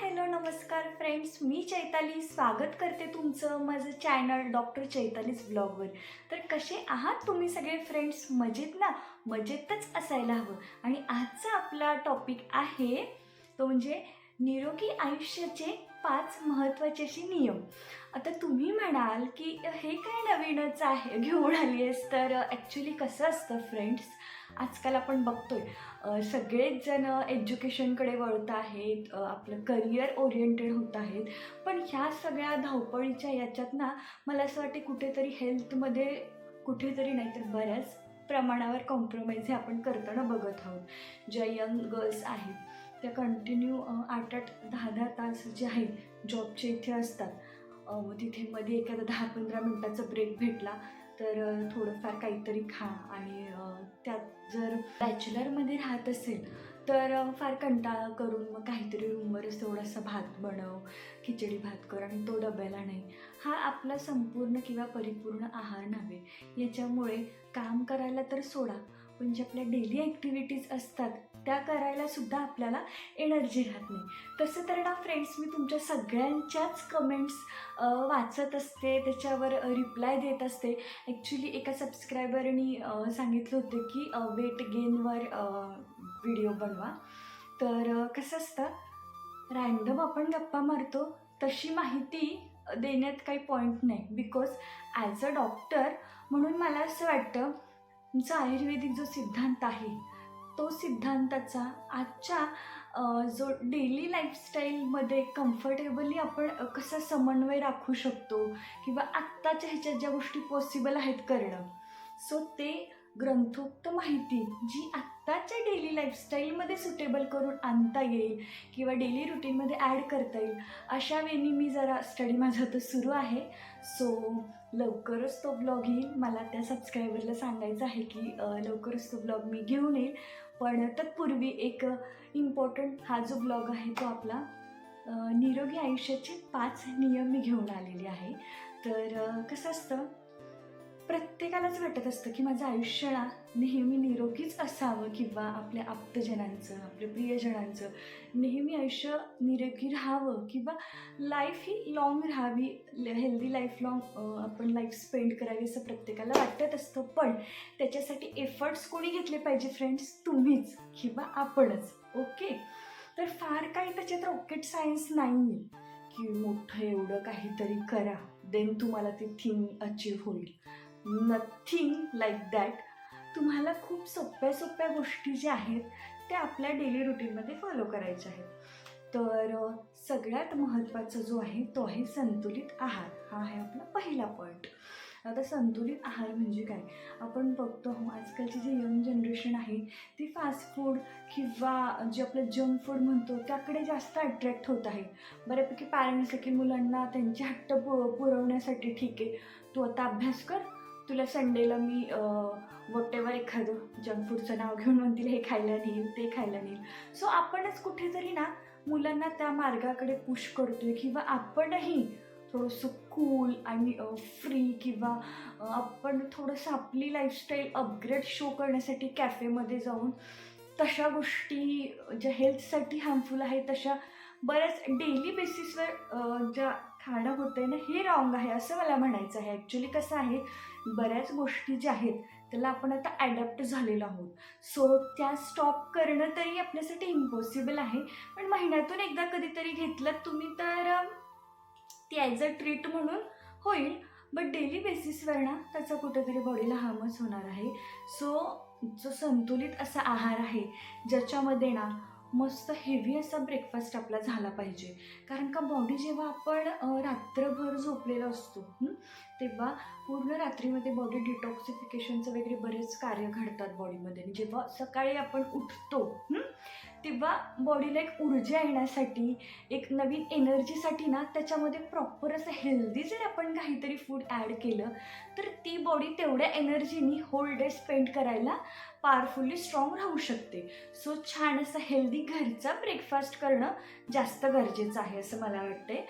Hello नमस्कार friends. मी चैताली. स्वागत करते तुमचं माझं चॅनल डॉक्टर चैतालीज ब्लॉगवर. तर कसे आहात तुम्ही सगळे फ्रेंड्स? मजेत ना? मजेतच असायला हवं. आणि आजचा आपला टॉपिक आहे तो म्हणजे निरोगी आयुष्याचे पाच महत्त्वाचे असे नियम. आता तुम्ही म्हणाल की हे काय नवीनच आहे? घेऊन आली आहेस तर ॲक्च्युली कसं असतं फ्रेंड्स आजकाल आपण बघतोय सगळेच जण एज्युकेशनकडे वळत आहेत आपलं करिअर ओरिएंटेड होत आहेत. पण ह्या सगळ्या धावपळीच्या याच्यात ना मला असं वाटते कुठेतरी हेल्थमध्ये कुठेतरी नाही तर बऱ्याच प्रमाणावर कॉम्प्रोमाइज हे आपण करताना बघत आहोत. ज्या यंग गर्ल्स आहेत. त्या कंटिन्यू आठ आठ दहा दहा तास जे आहेत जॉबचे इथे असतात. तिथे मध्ये एखादा दहा पंधरा मिनटाचा ब्रेक भेटला तर थोडंफार काहीतरी खा आणि त्यात जर बॅचलरमध्ये राहत असेल तर फार कंटाळा करून मग काहीतरी रूमवरच थोडासा भात बनव खिचडी भात कर आणि तो डब्याला नाही. हा आपला संपूर्ण किंवा परिपूर्ण आहार नव्हे. याच्यामुळे काम करायला तर सोडा पण जे आपल्या डेली ॲक्टिव्हिटीज असतात त्या करायला सुद्धा आपल्याला एनर्जी राहत नाही. तसं तर ना फ्रेंड्स मी तुमच्या सगळ्यांच्याच कमेंट्स वाचत असते त्याच्यावर रिप्लाय देत असते. ॲक्च्युली एका सबस्क्रायबरनी सांगितलं होतं की वेट गेनवर व्हिडिओ बनवा. तर कसं असतं? रँडम आपण गप्पा मारतो तशी माहिती देण्यात काही पॉईंट नाही. बिकॉज ॲज अ डॉक्टर म्हणून मला असं वाटतं तुमचा आयुर्वेदिक जो सिद्धांत आहे तो सिद्धांताचा आजच्या जो डेली लाईफस्टाईलमध्ये कम्फर्टेबली आपण कसा समन्वय राखू शकतो किंवा आत्ताच्या ह्याच्यात ज्या गोष्टी पॉसिबल आहेत करणं. सो ते ग्रंथोक्त माहिती जी आत्ताच्या डेली लाईफस्टाईलमध्ये सुटेबल करून आणता येईल किंवा डेली रुटीनमध्ये ॲड करता येईल अशा वेळी मी जरा स्टडी माझा तर सुरू आहे. सो लवकरच तो ब्लॉग येईल. मला त्या सबस्क्रायबरला सांगायचं आहे की लवकरच तो ब्लॉग मी घेऊन येईल. पण तत्पूर्वी एक इम्पॉर्टंट हा जो ब्लॉग आहे तो आपला निरोगी आयुष्याचे पाच नियम मी घेऊन आलेले आहे. तर कसं असतं? प्रत्येकालाच वाटत असतं की माझं आयुष्य ना नेहमी निरोगीच असावं किंवा आपल्या आप्तजनांचं आपल्या प्रियजनांचं. नेहमी आयुष्य निरोगी राहावं किंवा लाईफ ही लाँग राहावी हेल्दी लाईफ लाँग आपण लाईफ स्पेंड करावी असं प्रत्येकाला वाटत असतं. पण त्याच्यासाठी एफर्ट्स कोणी घेतले पाहिजे फ्रेंड्स तुम्हीच किंवा आपणच. ओके तर फार काही त्याच्यात रॉकेट सायन्स नाही आहे की मोठं एवढं काहीतरी करा देन तुम्हाला ती थिंग अचीव होईल. नथिंग लाईक दॅट तुम्हाला खूप सोप्या सोप्या गोष्टी ज्या आहेत त्या आपल्या डेली रुटीनमध्ये फॉलो करायच्या आहेत. तर सगळ्यात महत्त्वाचा जो आहे तो आहे संतुलित आहार. हा आहे आपला पहिला पॉईंट आता संतुलित आहार म्हणजे काय? आपण बघतो हो, आजकालची जी यंग जनरेशन आहे ती फास्ट फूड किंवा जे आपलं जंक फूड म्हणतो त्याकडे जास्त अट्रॅक्ट होत आहे. बऱ्यापैकी पॅरेंट्स देखील मुलांना त्यांचे हट्ट पु पुरवण्यासाठी ठीक आहे. तू आता अभ्यास कर तुला संडेला मी वटेवर एखादं जंक फूडचं नाव घेऊन म्हणतील हे खायला नेईल ते खायला नेईल. सो आपणच कुठेतरी ना मुलांना त्या मार्गाकडे पुश करतोय किंवा आपणही थोडंसं कूल आणि फ्री किंवा आपण थोडंसं आपली लाईफस्टाईल अपग्रेड शो करण्यासाठी कॅफेमध्ये जाऊन तशा गोष्टी ज्या हेल्थसाठी हार्मफुल आहेत तशा बऱ्याच डेली बेसिसवर ज्या खाणं होतं ना हे रॉंग आहे असं मला म्हणायचं आहे. ॲक्च्युली कसं आहे बऱ्याच गोष्टी ज्या आहेत त्याला आपण आता ॲडॅप्ट झालेलो आहोत. सो त्या स्टॉप करणं तरी आपल्यासाठी इम्पॉसिबल आहे. पण महिन्यातून एकदा कधीतरी घेतलं तुम्ही तर ती ॲज अ ट्रीट म्हणून होईल. बट डेली बेसिसवर ना त्याचा कुठेतरी बॉडीला हार्मच होणार आहे. सो जो संतुलित असा आहार आहे ज्याच्यामध्ये ना मस्त हेवी असा ब्रेकफास्ट आपला झाला पाहिजे. कारण का बॉडी जेव्हा आपण रात्रभर झोपलेला असतो तेव्हा पूर्ण रात्रीमध्ये बॉडी डिटॉक्सिफिकेशनचं वगैरे बरेच कार्य घडतात बॉडीमध्ये आणि जेव्हा सकाळी आपण उठतो तेव्हा बॉडीला एक ऊर्जा येण्यासाठी एक नवीन एनर्जीसाठी ना त्याच्यामध्ये प्रॉपर असं हेल्दी जर आपण काहीतरी फूड ॲड केलं तर ती बॉडी तेवढ्या एनर्जीनी होल डे स्पेंड करायला पॉवरफुल्ली स्ट्रॉंग राहू शकते. सो छान असं हेल्दी घरचा ब्रेकफास्ट करणं जास्त गरजेचं आहे असं मला वाटते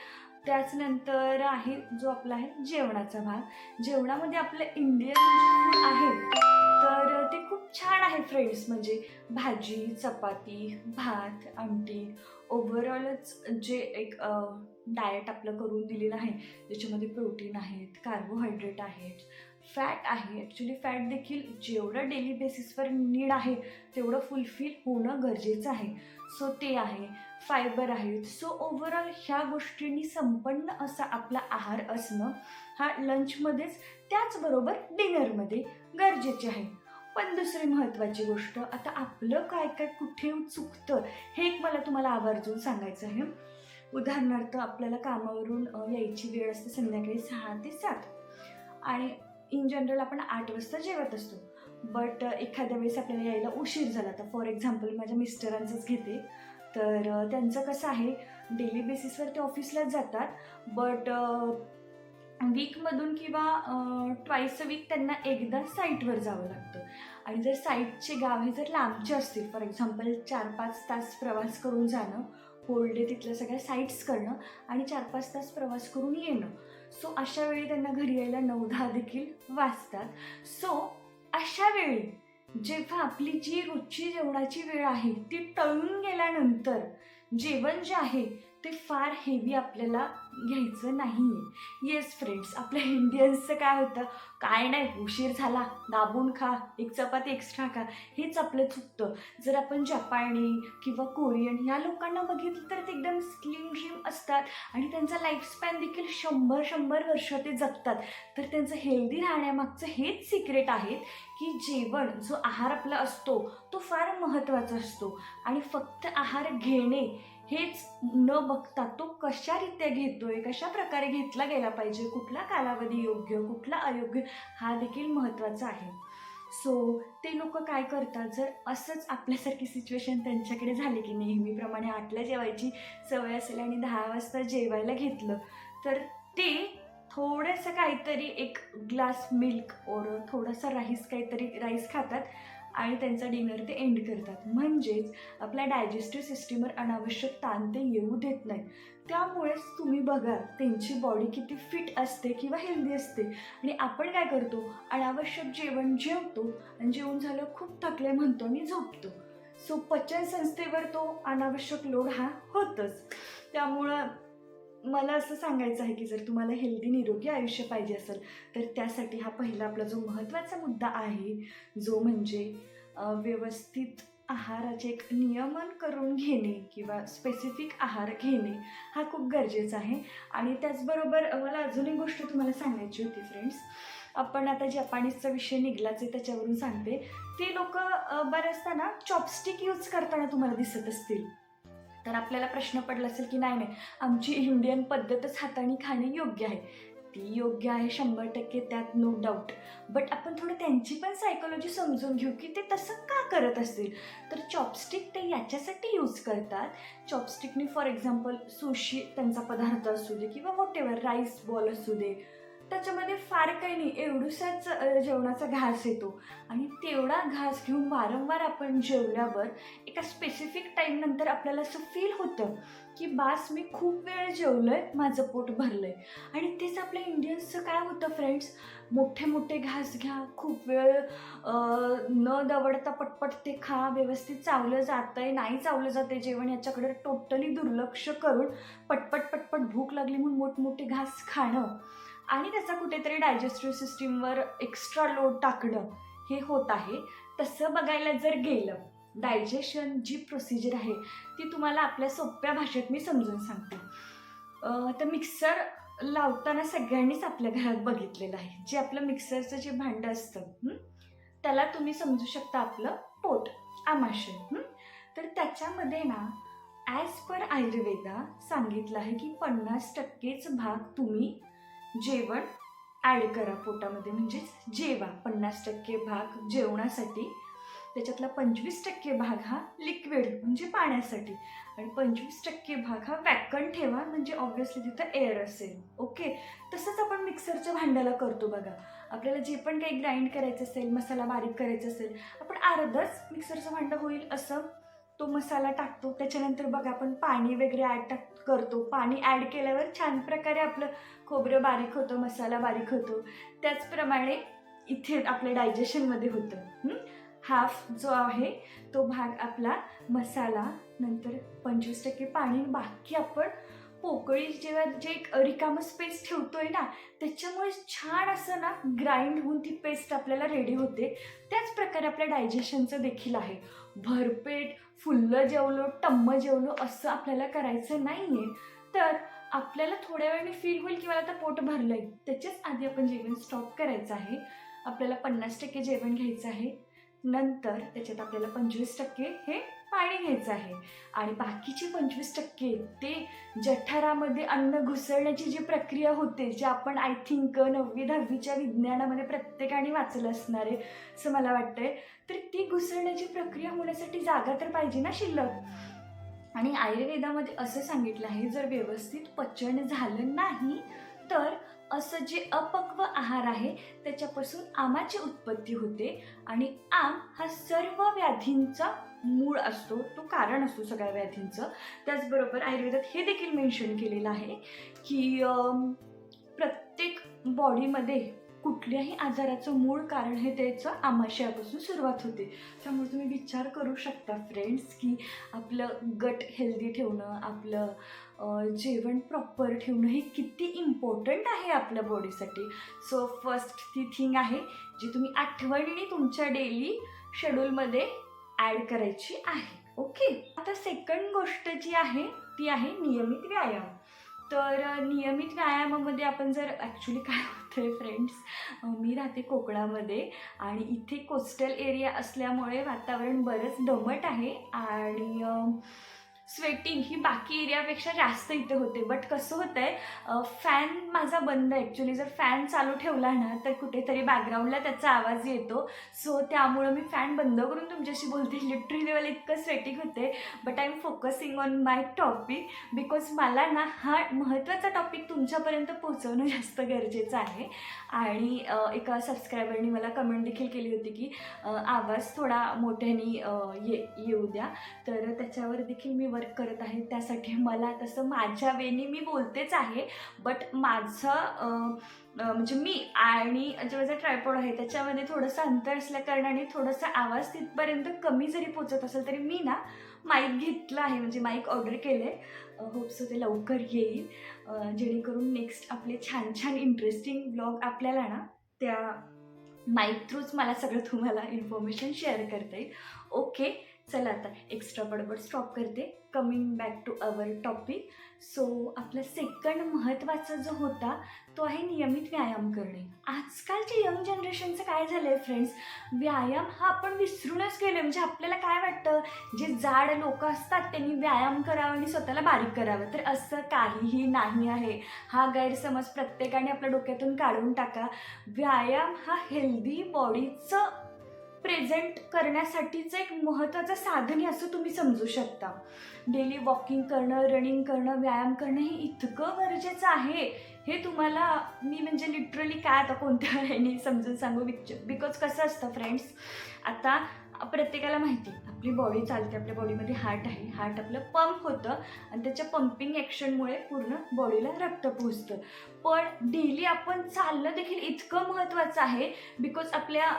त्याचनंतर आहे जो आपला आहे जेवणाचा भाग. जेवणामध्ये आपलं इंडियन फूड आहे. तर ते खूप छान आहे फ्रेंड्स. म्हणजे भाजी चपाती भात आमटी ओव्हरऑलच जे एक डाएट आपलं करून दिलेलं आहे ज्याच्यामध्ये प्रोटीन आहेत कार्बोहायड्रेट आहेत फॅट आहे. ॲक्च्युली फॅट देखील जेवढं डेली बेसिसवर नीड आहे तेवढं फुलफिल होणं गरजेचं आहे. सो ते आहे फायबर आहेत. सो ओव्हरऑल ह्या गोष्टींनी संपन्न असा आपला आहार असणं हा लंचमध्येच त्याचबरोबर डिनरमध्ये गरजेचे आहे. पण दुसरी महत्त्वाची गोष्ट आता आपलं काय काय कुठे चुकतं हे एक मला तुम्हाला आवर्जून सांगायचं आहे. उदाहरणार्थ आपल्याला कामावरून यायची वेळ असते संध्याकाळी सहा ते सात. आणि इन जनरल आपण आठ वाजता जेवत असतो. बट एखाद्या वेळेस आपल्याला यायला उशीर झाला. तर फॉर एक्झाम्पल माझ्या मिस्टरांचंच घेते. तर त्यांचं कसं आहे डेली बेसिसवर ते ऑफिसलाच जातात. बट वीकमधून किंवा ट्वाईस अ वीक त्यांना एकदा साईटवर जावं लागतं. आणि जर साईटचे गावे जर लांबचे असतील फॉर एक्झाम्पल चार पाच तास प्रवास करून जाणं होल डे तिथल्या सगळ्या साईट्स करणं आणि चार पाच तास प्रवास करून येणं. सो अशा वेळी त्यांना घरी यायला नऊ दहा देखील वाचतात सो अशा वेळी जेव्हा आपली जी रोजची जेवणाची वेळ आहे ती टळून गेल्यानंतर जेवण जे आहे ते फार हेवी आपल्याला घ्यायचं नाही आहे येस फ्रेंड्स आपल्या इंडियन्सचं काय होतं? काय नाही उशीर झाला. दाबून खा एक चपाती एक्स्ट्रा खा. हेच आपलं चुकतं. जर आपण जपानी किंवा कोरियन ह्या लोकांना बघितलं तर ते एकदम स्लिम जिम असतात आणि त्यांचा लाईफस्पॅन देखील शंभर शंभर वर्ष ते जगतात. तर त्यांचं हेल्दी राहण्यामागचं हेच सिक्रेट आहे की जेवण जो आहार आपला असतो तो फार महत्त्वाचा असतो. आणि फक्त आहार घेणे हेच न बघता तो कशारित्या घेतोय कशा प्रकारे घेतला गेला पाहिजे कुठला कालावधी योग्य कुठला अयोग्य हा देखील महत्त्वाचा आहे. सो ते लोक काय करतात जर असंच आपल्यासारखी सिच्युएशन त्यांच्याकडे झाली की नेहमीप्रमाणे आठला जेवायची सवय असेल आणि दहा वाजता जेवायला घेतलं तर ते थोडंसं काहीतरी एक ग्लास मिल्क और थोडासा राईस काहीतरी राईस खातात. आणि त्यांचा डिनर ते एंड करतात. म्हणजेच आपल्या डायजेस्टिव्ह सिस्टीमवर अनावश्यक ताण ते येऊ देत नाही त्यामुळेच तुम्ही बघा त्यांची बॉडी किती फिट असते किंवा हेल्दी असते. आणि आपण काय करतो? अनावश्यक जेवण जेवतो आणि जेवण झालं खूप थकले म्हणतो आणि झोपतो. सो पचन संस्थेवर तो अनावश्यक लोड हा होतच. त्यामुळं मला असं सांगायचं आहे की जर तुम्हाला हेल्दी निरोगी आयुष्य पाहिजे असेल तर त्यासाठी हा पहिला आपला जो महत्त्वाचा मुद्दा आहे जो म्हणजे व्यवस्थित आहाराचे एक नियमन करून घेणे किंवा स्पेसिफिक आहार घेणे हा खूप गरजेचा आहे. आणि त्याचबरोबर मला अजून एक गोष्ट तुम्हाला सांगायची होती फ्रेंड्स आपण आता जपानीजचा विषय निघलाच आहे त्याच्यावरून सांगते. ते लोक बऱ्याचदा ना चॉपस्टिक यूज करताना तुम्हाला दिसत असतील. तर आपल्याला प्रश्न पडला असेल की नाही नाही. आमची इंडियन पद्धतच हाताने खाणे योग्य आहे. ती योग्य आहे शंभर टक्के त्यात नो डाऊट बट आपण थोडं त्यांची पण सायकोलॉजी समजून घेऊ की ते तसं का करत असतील? तर चॉपस्टिक ते याच्यासाठी यूज करतात. चॉपस्टिकने फॉर एक्झाम्पल सुशी त्यांचा पदार्थ असू दे किंवा वॉट एव्हर राईस बॉल असू दे त्याच्यामध्ये फार काही नाही. एवढूसाच जेवणाचा घास येतो. आणि तेवढा घास घेऊन वारंवार आपण जेवल्यावर एका स्पेसिफिक टाईमनंतर आपल्याला असं फील होतं की बास मी खूप वेळ जेवलोय माझं पोट भरलं आहे आणि तेच आपल्या इंडियन्सचं काय होतं फ्रेंड्स मोठे मोठे घास घ्या खूप वेळ न दवडता पटपट ते खा व्यवस्थित चावलं जातं आहे नाही चावलं जाते जेवण याच्याकडे टोटली दुर्लक्ष करून पटपट पटपट भूक लागली म्हणून मोठमोठे घास खाणं. आणि त्याचा कुठेतरी डायजेस्टिव्ह सिस्टीमवर एक्स्ट्रा लोड टाकणं हे होत आहे. तसं बघायला जर गेलं डायजेशन जी प्रोसिजर आहे ती तुम्हाला आपल्या सोप्या भाषेत मी समजून सांगते. तर मिक्सर लावताना सगळ्यांनीच आपल्या घरात बघितलेलं आहे. जे आपलं मिक्सरचं जे भांडं असतं त्याला तुम्ही समजू शकता आपलं पोट आमाशय तर त्याच्यामध्ये ना ॲज पर आयुर्वेदा सांगितलं आहे की पन्नास टक्केच भाग तुम्ही जेवण ॲड करा पोटामध्ये म्हणजेच जेवा. पन्नास टक्के भाग जेवणासाठी. त्याच्यातला पंचवीस टक्के भाग हा लिक्विड म्हणजे पाण्यासाठी. आणि पंचवीस टक्के भाग हा वॅकन ठेवा म्हणजे ऑब्व्हियसली तिथं एअर असेल. ओके तसंच आपण मिक्सरच्या भांड्याला करतो बघा. आपल्याला जे पण काही ग्राइंड करायचं असेल मसाला बारीक करायचा असेल आपण अर्धच मिक्सरचं भांडं होईल असं तो मसाला टाकतो त्याच्यानंतर बघा आपण पाणी वगैरे ॲड टाक करतो. पाणी ॲड केल्यावर छान प्रकारे आपलं खोबरं बारीक होतं मसाला बारीक होतो. त्याचप्रमाणे इथे आपल्या डायजेशनमध्ये होतं. हाफ जो आहे तो भाग आपला मसाला नंतर पंचवीस टक्के पाणी बाकी आपण पोकळी जेव्हा जे एक रिकामं स्पेस ठेवतोय ना त्याच्यामुळे छान असं ना ग्राइंड होऊन ती पेस्ट आपल्याला रेडी होते. त्याच प्रकारे आपल्या डायजेशनचं देखील आहे. भरपेट फुल्लं जेवलो टम्म जेवलो असं आपल्याला करायचं नाही आहे तर आपल्याला थोड्या वेळाने फील होईल की मला आता पोट भरलं आहे त्याच्याच आधी आपण जेवण स्टॉप करायचं आहे. आपल्याला पन्नास टक्के जेवण घ्यायचं आहे. नंतर त्याच्यात आपल्याला पंचवीस टक्के हे पाणी घ्यायचं आहे. आणि बाकीचे पंचवीस टक्के ते जठरामध्ये अन्न घुसळण्याची जी प्रक्रिया होते जे आपण आय थिंक नववी दहावीच्या विज्ञानामध्ये प्रत्येकाने वाचलं असणार आहे असं मला वाटतंय. तर ती घुसळण्याची प्रक्रिया होण्यासाठी जागा तर पाहिजे ना शिल्लक? आणि आयुर्वेदामध्ये असं सांगितलं आहे जर व्यवस्थित पचन झालं नाही तर असं जे अपक्व आहार आहे त्याच्यापासून आमाची उत्पत्ती होते. आणि आम हा सर्व व्याधींचा मूळ असतो तो कारण असतो सगळ्या व्याधींचं. त्याचबरोबर आयुर्वेदात हे देखील मेन्शन केलेलं आहे की प्रत्येक बॉडीमध्ये कुठल्याही आजाराचं मूळ कारण हे त्याचं आमाशयापासून सुरुवात होते. त्यामुळे तुम्ही विचार करू शकता फ्रेंड्स की आपलं गट हेल्दी ठेवणं आपलं जेवण प्रॉपर ठेवणं हे किती इम्पॉर्टंट आहे आपल्या बॉडीसाठी सो फर्स्ट ती थिंग आहे जी तुम्ही आठवणीने तुमच्या डेली शेड्यूलमध्ये ॲड करायची आहे. ओके आता सेकंड गोष्ट जी आहे ती आहे नियमित व्यायाम. तर नियमित व्यायामामध्ये आपण जर ॲक्च्युली काय होतं आहे फ्रेंड्स मी राहते कोकणामध्ये आणि इथे कोस्टल एरिया असल्यामुळे वातावरण बरंच दमट आहे आणि स्वेटिंग ही बाकी एरियापेक्षा जास्त इथे होते. बट कसं होतं आहे फॅन माझा बंद आहे. ॲक्च्युली जर फॅन चालू ठेवला ना तर कुठेतरी बॅकग्राऊंडला त्याचा आवाज येतो. सो त्यामुळं मी फॅन बंद करून तुमच्याशी बोलते. लिटरी लेवल इतकं स्वेटिंग होते but I am focusing on my topic because मला ना हा महत्त्वाचा टॉपिक तुमच्यापर्यंत पोहोचवणं जास्त गरजेचं आहे. आणि एका सबस्क्रायबरनी मला कमेंट देखील केली होती की आवाज थोडा मोठ्याने ये येऊ द्या. तर त्याच्यावर देखील मी वर्क करत आहे त्यासाठी मला तसं माझ्या वेनी मी बोलतेच आहे. बट माझं म्हणजे मी आणि जे माझा ट्रायपॉड आहे त्याच्यामध्ये थोडंसं अंतर असल्या कारणाने थोडासा आवाज तिथपर्यंत कमी जरी पोचत असेल तरी मी ना माईक घेतलं आहे. म्हणजे माईक ऑर्डर केलं आहे होप्सो ते लवकर येईल. जेणेकरून नेक्स्ट आपले छान छान इंटरेस्टिंग ब्लॉग आपल्याला ना त्या माईक थ्रूच मला सगळं तुम्हाला इन्फॉर्मेशन शेअर करता येईल. ओके चला आता एक्स्ट्रा बडबड स्टॉप करते. Coming back to our topic so आपला सेकंड महत्त्वाचा जो होता तो आहे नियमित व्यायाम करणे. आजकालच्या यंग जनरेशनचं काय झालं आहे फ्रेंड्स व्यायाम हा आपण विसरूनच गेलो म्हणजे आपल्याला काय वाटतं? जे जाड लोक असतात त्यांनी व्यायाम करावा आणि स्वतःला बारीक करावं. तर असं काहीही नाही आहे. हा गैरसमज प्रत्येकाने आपल्या डोक्यातून काढून टाका. व्यायाम हा हेल्दी बॉडीचं प्रेझेंट करण्यासाठीचं एक महत्त्वाचं साधन आहे असं तुम्ही समजू शकता. डेली वॉकिंग करणं रनिंग करणं व्यायाम करणं हे इतकं गरजेचं आहे. हे तुम्हाला मी म्हणजे लिटरली काय आता कोणत्या ह्याने समजून सांगू बिकॉज कसं असतं फ्रेंड्स आता प्रत्येकाला माहिती आपली बॉडी चालते आपल्या बॉडीमध्ये हार्ट आहे. हार्ट आपलं पंप होतं आणि त्याच्या पंपिंग ॲक्शनमुळे पूर्ण बॉडीला रक्त पोहोचतं. पण डेली आपण चालणं देखील इतकं महत्त्वाचं आहे बिकॉज आपल्या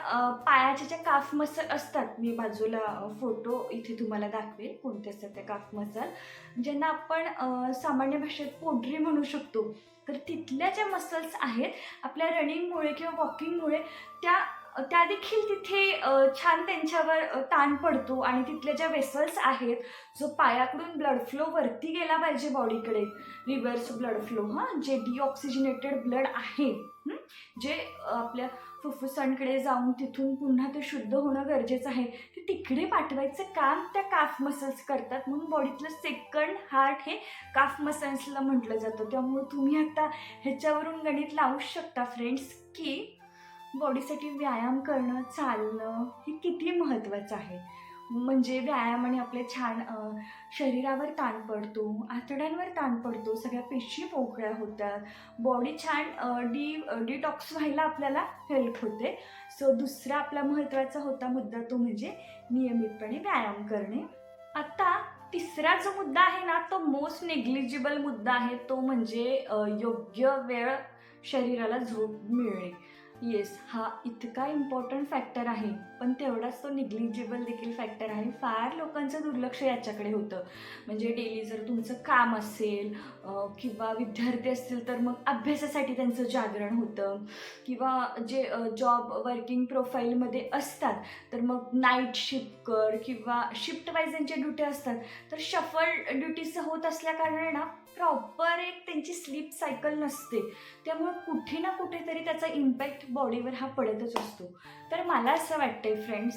पायाच्या ज्या काफ मसल असतात मी बाजूला फोटो इथे तुम्हाला दाखवेल कोणते असतात त्या काफ मसल ज्यांना आपण सामान्य भाषेत पोटरी म्हणू शकतो. तर तिथल्या ज्या मसल्स आहेत आपल्या रनिंगमुळे किंवा वॉकिंगमुळे त्या त्या देखील तिथे छान त्यांच्यावर ताण पडतो आणि तिथल्या ज्या वेसल्स आहेत जो पायाकडून ब्लड फ्लो वरती गेला पाहिजे बॉडीकडे रिव्हर्स ब्लड फ्लो हां जे डिऑक्सिजनेटेड ब्लड आहे जे आपल्या फुफ्फुसांकडे जाऊन तिथून पुन्हा ते शुद्ध होणं गरजेचं आहे ते तिकडे पाठवायचं काम त्या काफ मसल्स करतात. म्हणून बॉडीतलं सेकंड हार्ट हे काफ मसल्सला म्हटलं जातं. त्यामुळे तुम्ही आता ह्याच्यावरून गणित लावू शकता फ्रेंड्स की बॉडीसाठी व्यायाम करणं चालणं हे किती महत्त्वाचं आहे. म्हणजे व्यायामाने आपल्या छान शरीरावर ताण पडतो आतड्यांवर ताण पडतो सगळ्या पेशी पोकळ्या होतात. बॉडी छान डी डिटॉक्स व्हायला आपल्याला हेल्प होते. सो दुसरा आपला महत्त्वाचा होता मुद्दा तो म्हणजे नियमितपणे व्यायाम करणे. आत्ता तिसरा जो मुद्दा आहे ना तो मोस्ट नेग्लिजिबल मुद्दा आहे तो म्हणजे योग्य वेळ शरीराला झोप मिळणे. येस हा इतका इम्पॉर्टंट फॅक्टर आहे. पण तेवढाच तो निग्लिजिबल देखील फॅक्टर आहे. फार लोकांचं दुर्लक्ष याच्याकडे होतं. म्हणजे डेली जर तुमचं काम असेल किंवा विद्यार्थी असतील तर मग अभ्यासासाठी त्यांचं जागरण होतं. किंवा जे जॉब वर्किंग प्रोफाईलमध्ये असतात तर मग नाईट शिफ्ट कर किंवा शिफ्ट वाईज त्यांच्या ड्युट्या असतात तर शफल ड्युटीचं होत असल्याकारणे ना प्रॉपर एक त्यांची स्लीप सायकल नसते. त्यामुळे कुठे ना कुठेतरी त्याचा इम्पॅक्ट बॉडीवर हा पडतच असतो. तर मला असं वाटतंय फ्रेंड्स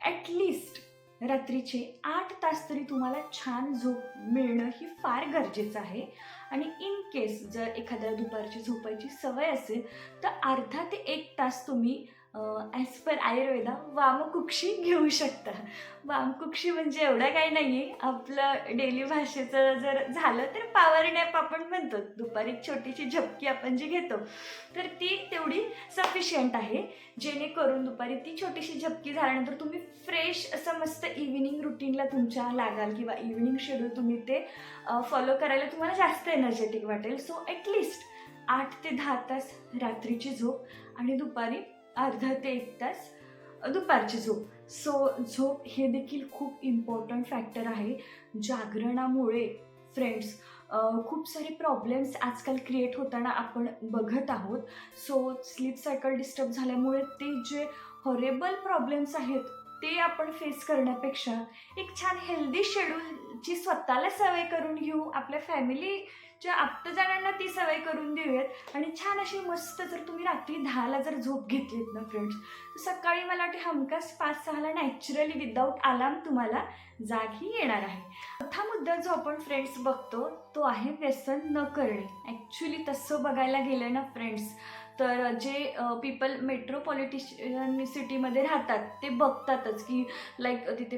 ॲटलिस्ट रात्रीचे आठ तास तरी तुम्हाला छान झोप मिळणं ही फार गरजेचं आहे. आणि इन केस जर एखाद्या दुपारची झोपायची सवय असेल तर अर्धा ते एक तास तुम्ही ॲज पर आयुर्वेदा वामकुक्षी घेऊ शकता. वामकुक्षी म्हणजे एवढं काही नाही आहे आपलं डेली भाषेचं जर झालं तर पॉवर नॅप आपण म्हणतो. दुपारी छोटीशी झपकी आपण जी घेतो तर ती तेवढी सफिशियंट आहे. जेणेकरून दुपारी ती छोटीशी झपकी झाल्यानंतर तुम्ही फ्रेश असं मस्त इव्हिनिंग रुटीनला तुमच्या लागाल किंवा इव्हिनिंग शेड्यूल तुम्ही ते फॉलो करायला तुम्हाला जास्त एनर्जेटिक वाटेल. सो ॲटलिस्ट आठ ते दहा तास रात्रीची झोप आणि दुपारी अर्धा ते एक तास दुपारची झोप. सो झोप हे देखील खूप इम्पॉर्टंट फॅक्टर आहे. जागरणामुळे फ्रेंड्स खूप सारे प्रॉब्लेम्स आजकाल क्रिएट होताना आपण बघत आहोत. सो स्लीप सायकल डिस्टर्ब झाल्यामुळे ते जे हॉरेबल प्रॉब्लेम्स आहेत ते आपण फेस करण्यापेक्षा एक छान हेल्दी शेड्यूलची स्वतःला सवय करून घेऊ आपल्या फॅमिली फॅमिलीच्या आप्तजणांना ती सवय करून देऊयात. आणि छान अशी मस्त जर तुम्ही रात्री दहाला जर झोप घेतलीत ना फ्रेंड्स तर सकाळी मला वाटते हमखास पाच सहाला नॅचरली विदाऊट अलार्म तुम्हाला जागही येणार आहे. चौथा मुद्दा जो आपण फ्रेंड्स बघतो तो आहे व्यसन न करणे. ॲक्च्युली तसं बघायला गेलं ना फ्रेंड्स तर जे पीपल मेट्रोपॉलिटिशियन सिटीमध्ये राहतात ते बघतातच की लाईक तिथे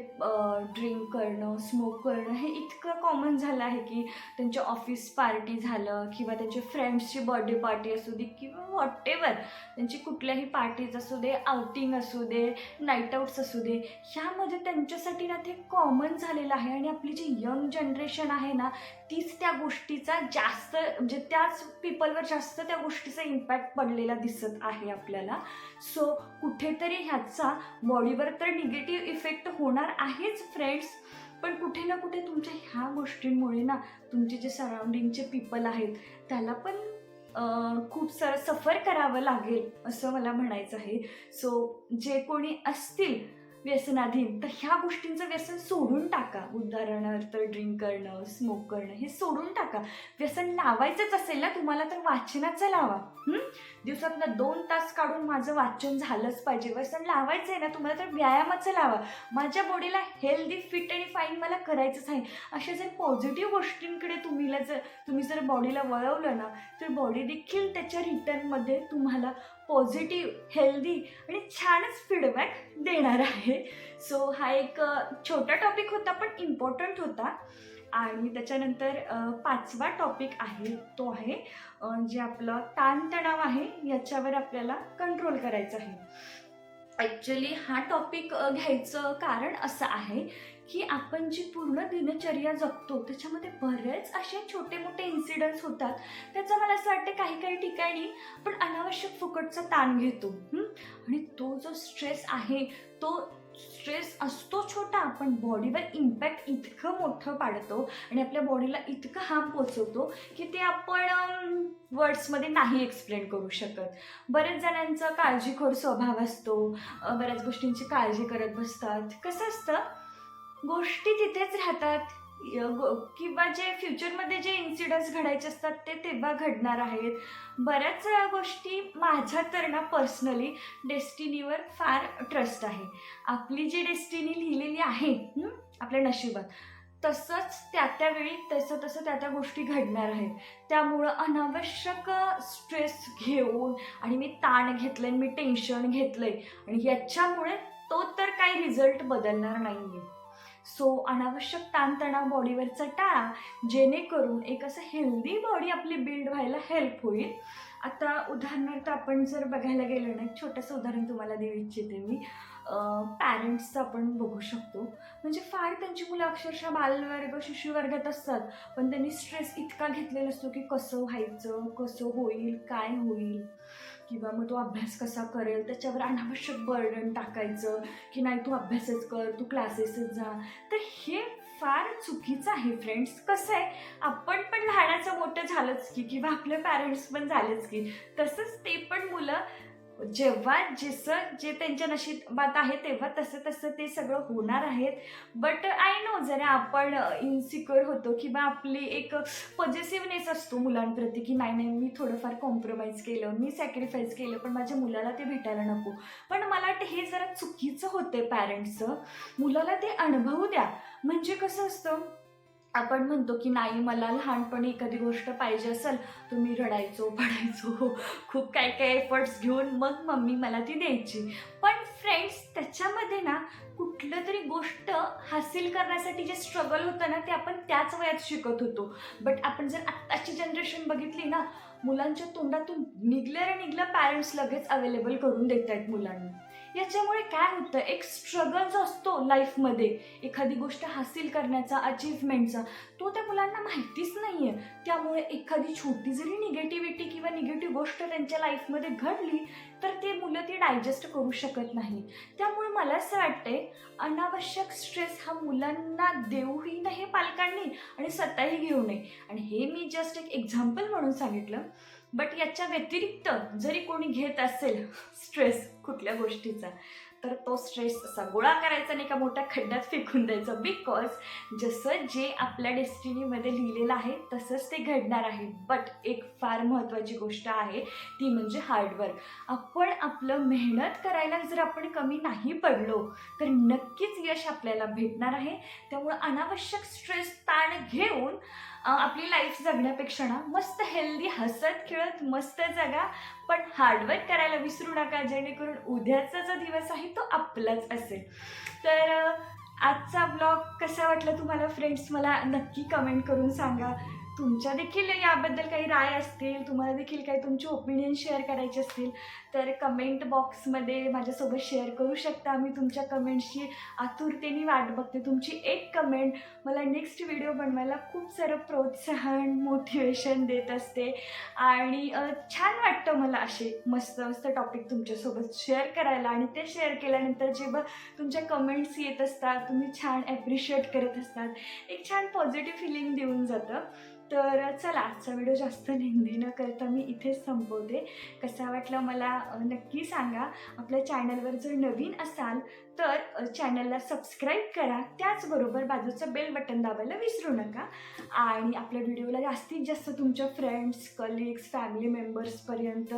ड्रिंक करणं स्मोक करणं हे इतकं कॉमन झालं आहे की त्यांच्या ऑफिस पार्टी झालं किंवा त्यांच्या फ्रेंड्सची बर्थडे पार्टी असू दे किंवा वॉट एवर त्यांची कुठल्याही पार्टीज असू दे आउटिंग असू दे नाईट आउट्स असू दे ह्यामध्ये त्यांच्यासाठी ना ते कॉमन झालेलं आहे. आणि आपली जी यंग जनरेशन आहे ना तीच त्या गोष्टीचा जास्त म्हणजे त्याच पीपलवर जास्त त्या गोष्टीचा इम्पॅक्ट पडलेला दिसत आहे आपल्याला. सो कुठेतरी ह्याचा बॉडीवर तर निगेटिव्ह इफेक्ट होणार आहेच फ्रेंड्स पण कुठे ना कुठे तुमच्या ह्या गोष्टींमुळे ना तुमचे जे सराउंडिंगचे पीपल आहेत त्याला पण खूप सर सफर करावं लागेल असं मला म्हणायचं आहे. सो जे कोणी असतील व्यसनाधीन. तर ह्या गोष्टींचं व्यसन सोडून टाका. उदाहरणार्थ ड्रिंक करणं स्मोक करणं हे सोडून टाका. व्यसन लावायचंच असेल ना तुम्हाला तर वाचनाचं लावा. दिवसातनं दोन तास काढून माझं वाचन झालंच पाहिजे. व्यसन लावायचं आहे ना तुम्हाला तर व्यायामाचं लावा. माझ्या बॉडीला हेल्दी फिट आणि फाईन मला करायचंच आहे. अशा जर पॉझिटिव्ह गोष्टींकडे तुम्हीला जर तुम्ही जर बॉडीला वळवलं ना तर बॉडी देखील त्याच्या रिटर्नमध्ये तुम्हाला पॉझिटिव्ह हेल्दी आणि छानच फीडबॅक देणार आहे. सो हा एक छोटा टॉपिक होता पण इम्पॉर्टंट होता. आणि त्याच्यानंतर पाचवा टॉपिक आहे तो आहे जे आपलं ताणतणाव आहे याच्यावर आपल्याला कंट्रोल करायचं आहे. ॲक्च्युली हा टॉपिक घ्यायचं कारण असं आहे की आपण जी पूर्ण दिनचर्या जगतो त्याच्यामध्ये बरेच असे छोटे मोठे इन्सिडंट्स होतात. त्याचं मला असं वाटतं काही काही ठिकाणी आपण अनावश्यक फुकटचा ताण घेतो. आणि तो जो स्ट्रेस आहे तो स्ट्रेस असतो छोटा पण बॉडीवर इम्पॅक्ट इतकं मोठं पाडतो आणि आपल्या बॉडीला इतकं हार्म पोचवतो की ते आपण वर्ड्समध्ये नाही एक्सप्लेन करू शकत. बऱ्याच जणांचा काळजीखोर स्वभाव असतो बऱ्याच गोष्टींची काळजी करत बसतात. कसं असतं? गोष्टी तिथेच राहतात. किंवा जे फ्युचरमध्ये जे इन्सिडंट्स घडायचे असतात ते तेव्हा घडणार आहेत. बऱ्याच वेळा गोष्टी माझ्या तर ना पर्सनली डेस्टिनीवर फार ट्रस्ट आहे. आपली जी डेस्टिनी लिहिलेली आहे आपल्या नशिबात तसंच त्या त्यावेळी तसं तसं त्या त्या गोष्टी घडणार आहेत. त्यामुळं अनावश्यक स्ट्रेस घेऊन आणि मी ताण घेतलंय मी टेन्शन घेतलंय आणि याच्यामुळे तो तर काही रिझल्ट बदलणार नाही आहे सो अनावश्यक ताणतणाव बॉडीवरचा टाळा जेणेकरून एक असं हेल्दी बॉडी आपली बिल्ड व्हायला हेल्प होईल. आता उदाहरणार्थ आपण जर बघायला गेलो ना एक छोटंसं उदाहरण तुम्हाला देऊ इच्छिते मी. पॅरेंट्सचं आपण बघू शकतो. म्हणजे फार त्यांची मुलं अक्षरशः बालवर्ग शिशुवर्गात असतात पण त्यांनी स्ट्रेस इतका घेतलेला असतो की कसं व्हायचं कसं होईल काय होईल. किंवा मग तो अभ्यास कसा करेल त्याच्यावर अनावश्यक बर्डन टाकायचं की नाही तू अभ्यासच कर तू क्लासेसच जा. तर हे फार चुकीचं आहे फ्रेंड्स कसं आहे आपण पण लहानाचं मोठं झालंच की किंवा आपले पॅरेंट्स पण झालेच की. तसंच ते पण मुलं जेव्हा जसं जे त्यांच्या नशिबात आहे तेव्हा तसं तसं ते सगळं होणार आहेत. बट आय नो जरा आपण इन्सिक्युअर होतो किंवा आपली एक पॉझिटिव्हनेस असतो मुलांप्रती की नाही नाही मी थोडंफार कॉम्प्रोमाइज केलं मी सॅक्रिफाईस केलं पण माझ्या मुलाला ते भेटायला नको. पण मला वाटतं हे जरा चुकीचं होते पॅरेंट्सचं मुलाला ते अनुभवू द्या. म्हणजे कसं असतं आपण म्हणतो की नाही मला लहानपणी एखादी गोष्ट पाहिजे असेल तर मी रडायचो पडायचो खूप काय काय एफर्ट्स घेऊन मग मम्मी मला ती द्यायची. पण फ्रेंड्स त्याच्यामध्ये ना कुठलं तरी गोष्ट हासिल करण्यासाठी जे स्ट्रगल होतं ना ते आपण त्याच वयात शिकत होतो. बट आपण जर आत्ताची जनरेशन बघितली ना मुलांच्या तोंडातून निघलं रे निघलं पॅरेंट्स लगेच अवेलेबल करून देत आहेत मुलांना. याच्यामुळे काय होतं? एक स्ट्रगल जो असतो लाईफमध्ये एखादी गोष्ट हासिल करण्याचा अचीवमेंटचा तो त्या मुलांना माहितीच नाही आहे त्यामुळे एखादी छोटी जरी निगेटिव्हिटी किंवा निगेटिव्ह गोष्ट त्यांच्या लाईफमध्ये घडली तर ते मुलं ती डायजेस्ट करू शकत नाही. त्यामुळे मला असं वाटतंय अनावश्यक स्ट्रेस हा मुलांना देऊही नाही पालकांनी आणि स्वतःही घेऊ नये. आणि हे मी जस्ट एक एक्झाम्पल म्हणून सांगितलं. बट याच्या व्यतिरिक्त जरी कोणी घेत असेल स्ट्रेस कुठल्या गोष्टीचा तर तो स्ट्रेस असा गोळा करायचा नाही का मोठ्या खड्ड्यात फेकून द्यायचा. बिकॉज जसं जे आपल्या डेस्टिनीमध्ये लिहिलेलं आहे तसंच ते घडणार आहे. बट एक फार महत्त्वाची गोष्ट आहे ती म्हणजे हार्डवर्क आपण आपलं मेहनत करायला जर आपण कमी नाही पडलो तर नक्कीच यश आपल्याला भेटणार आहे. त्यामुळं अनावश्यक स्ट्रेस ताण घेऊन आपली लाईफ जगण्यापेक्षा ना मस्त हेल्दी हसत खेळत मस्त जगा. पण हार्डवर्क करायला विसरू नका जेणेकरून उद्याचा जो दिवस आहे तो आपलाच असेल. तर आजचा ब्लॉग कसा वाटला तुम्हाला फ्रेंड्स मला नक्की कमेंट करून सांगा. तुमच्या देखील याबद्दल काही राय असतील तुम्हाला देखील काही तुमचे ओपिनियन शेअर करायचे असतील तर कमेंट बॉक्समध्ये माझ्यासोबत शेअर करू शकता. मी तुमच्या कमेंट्सची आतुरतेने वाट बघते. तुमची एक कमेंट मला नेक्स्ट व्हिडिओ बनवायला खूप सारं प्रोत्साहन मोटिवेशन देत असते. आणि छान वाटतं मला असे मस्त मस्त टॉपिक तुमच्यासोबत शेअर करायला. आणि ते शेअर केल्यानंतर जेव्हा तुमच्या कमेंट्स येत असतात तुम्ही छान ॲप्रिशिएट करत असतात. एक छान पॉझिटिव्ह फिलिंग देऊन जातं. तर चला आजचा व्हिडिओ जास्त निंदी न करता मी इथेच संपवते. कसा वाटला मला मला नक्की सांगा. आपल्या चॅनलवर जर नवीन असाल तर चॅनलला सबस्क्राईब करा. त्याचबरोबर बाजूचं बेल बटन दाबायला विसरू नका. आणि आपल्या व्हिडिओला जास्तीत जास्त तुमच्या फ्रेंड्स कलिग्स फॅमिली मेंबर्सपर्यंत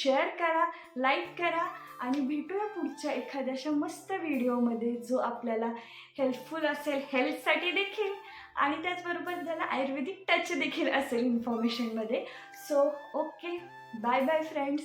शेअर करा लाईक करा आणि भेटूया पुढच्या एखाद्याशा मस्त व्हिडिओमध्ये जो आपल्याला हेल्पफुल असेल हेल्थसाठी देखील. आणि त्याचबरोबर ज्याला आयुर्वेदिक टच देखील असेल इन्फॉर्मेशनमध्ये so okay bye bye friends